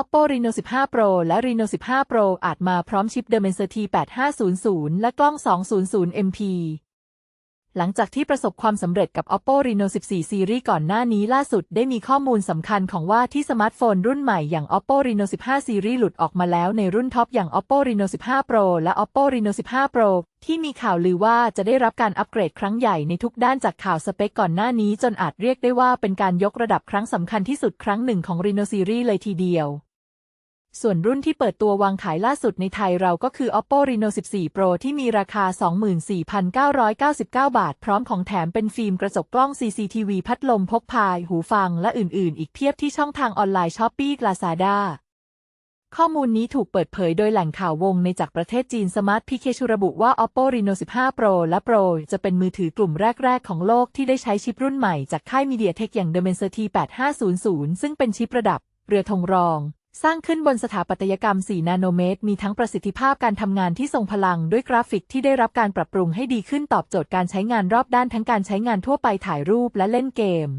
Oppo Reno 15 Pro และ Reno 15 Pro อาจมาพร้อมชิป Dimensity 8500 และกล้อง 200 MP หลังจากที่ประสบความสำเร็จกับ Oppo Reno 14ซีรีส์ก่อนหน้านี้ล่าสุดได้มีข้อมูลสำคัญของว่าที่สมาร์ทโฟนรุ่นใหม่อย่าง Oppo Reno 15ซีรีส์หลุดออกมาแล้วในรุ่นท็อปอย่าง Oppo Reno 15 Pro และ Oppo Reno 15 Pro ที่มีข่าวลือว่าจะได้รับการอัปเกรดครั้งใหญ่ในทุกด้านจากข่าวสเปคก่อนหน้านี้จนอาจเรียกได้ว่าเป็นการยกระดับครั้งสำคัญที่สุดครั้งหนึ่งของ Reno ซีรีส์เลยทีเดียว ส่วนรุ่นที่เปิดตัววางขายล่าสุดในไทยเราก็คือ Oppo Reno 14 Pro ที่มีราคา 24,999 บาท พร้อมของแถมเป็นฟิล์มกระจกกล้อง CCTV พัดลมพกพาหูฟัง และอื่น ๆ อีกเพียบที่ช่องทางออนไลน์ Shopee Lazada ข้อมูลนี้ถูกเปิดเผยโดยแหล่งข่าววงในจากประเทศจีน Smart PK ชูระบุว่า Oppo Reno 15 Pro และ Pro จะเป็นมือถือกลุ่มแรก ๆ ของโลกที่ได้ใช้ชิปรุ่นใหม่จากค่าย MediaTek อย่าง Dimensity 8500 ซึ่งเป็นชิประดับ เรือธงรอง สร้างขึ้นบนสถาปัตยกรรม 4 นาโนเมตร มีทั้งประสิทธิภาพการทำงานที่ทรงพลัง ด้วยกราฟิกที่ได้รับการปรับปรุงให้ดีขึ้นตอบโจทย์การใช้งานรอบด้านทั้งการใช้งานทั่วไปถ่ายรูปและเล่นเกม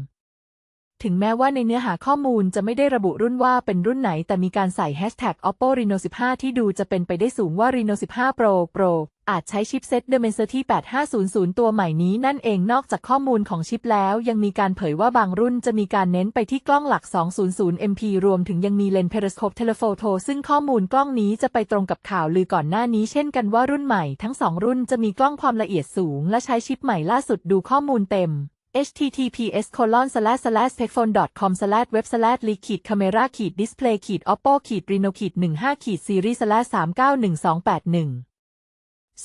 ถึงแม้ว่าในเนื้อหาข้อมูลจะไม่ได้ระบุรุ่นว่าเป็นรุ่นไหน แต่มีการใส่แฮชแท็ก Oppo Reno 15 ที่ดูจะเป็นไปได้สูงว่า Reno 15 Pro Pro อาจใช้ชิปเซ็ต Dimensity 8500 ตัวใหม่นี้นั่นเองนอกจากข้อมูลของชิปแล้ว ยังมีการเผยว่าบางรุ่นจะมีการเน้นไปที่กล้องหลัก 200 MP รวมถึงยังมีเลนส์ Periscope Telephoto ซึ่งข้อมูลกล้องนี้จะไปตรงกับข่าวลือก่อนหน้านี้ เช่นกันว่ารุ่นใหม่ทั้งสองรุ่นจะมีกล้องความละเอียดสูง และใช้ชิปใหม่ล่าสุดดูข้อมูลเต็ม https colon slash slash pexphone com slash web slash l e ขีด camera ขีด display ขีด oppo ขีด reno ขีด 15 ขีด series slash 391281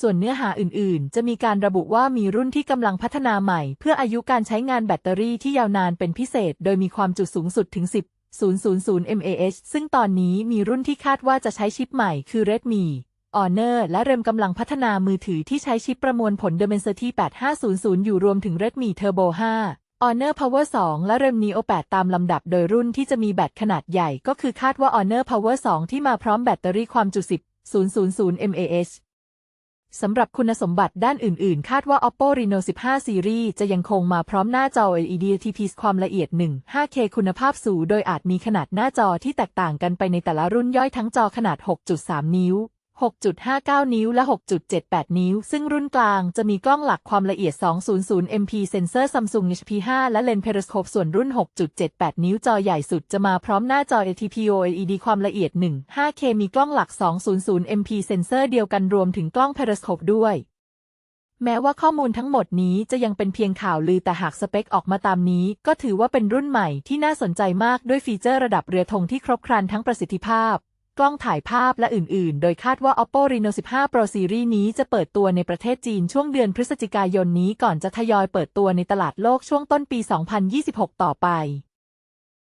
ส่วนเนื้อหาอื่นๆ จะมีการระบุว่ามีรุ่นที่กำลังพัฒนาใหม่ เพื่ออายุการใช้งานแบตเตอรี่ที่ยาวนานเป็นพิเศษ โดยมีความจุสูงสุดถึง 10,000 mAh ซึ่งตอนนี้มีรุ่นที่คาดว่าจะใช้ชิปใหม่คือ Redmi Honor และเรมกำลังพัฒนามือถือที่ใช้ชิปประมวลผล Dimensity 8500 อยู่รวมถึง Redmi Turbo 5 Honor Power 2 และ Rem Neo 8 ตามลำดับโดยรุ่นที่จะมีแบตขนาดใหญ่ก็คือคาดว่า Honor Power 2 ที่มาพร้อมแบตเตอรี่ความจุ 10,000 mAh สำหรับคุณสมบัติด้านอื่น ๆ คาดว่า Oppo Reno 15 Series จะยังคงมาพร้อมหน้าจอ LED TPS ความละเอียด 1 5K คุณภาพสูง โดยอาจมีขนาดหน้าจอที่แตกต่างกันไปในแต่ละรุ่นย่อยทั้งจอขนาด 6.3 นิ้ว 6.59 นิ้วและ 6.78 นิ้ว ซึ่งรุ่นกลางจะมีกล้องหลักความละเอียด 200 MP เซนเซอร์ Samsung HP5 และเลนส์ Periscope ส่วนรุ่น 6.78 นิ้วจอใหญ่สุดจะมาพร้อมหน้าจอ ATPO LED ความละเอียด 1 5K มีกล้องหลัก 200 MP เซนเซอร์เดียวกันรวมถึงกล้อง Periscope ด้วย แม้ว่าข้อมูลทั้งหมดนี้จะยังเป็นเพียงข่าวลือแต่หากสเปคออกมาตามนี้ ก็ถือว่าเป็นรุ่นใหม่ที่น่าสนใจมากด้วยฟีเจอร์ระดับเรือธงที่ครบครันทั้งประสิทธิภาพ กล้องถ่ายภาพและอื่น ๆ โดยคาดว่า Oppo Reno 15 Pro Series นี้จะเปิดตัวในประเทศจีนช่วงเดือนพฤศจิกายนนี้ก่อนจะทยอยเปิดตัวในตลาดโลกช่วงต้นปี 2026 ต่อไป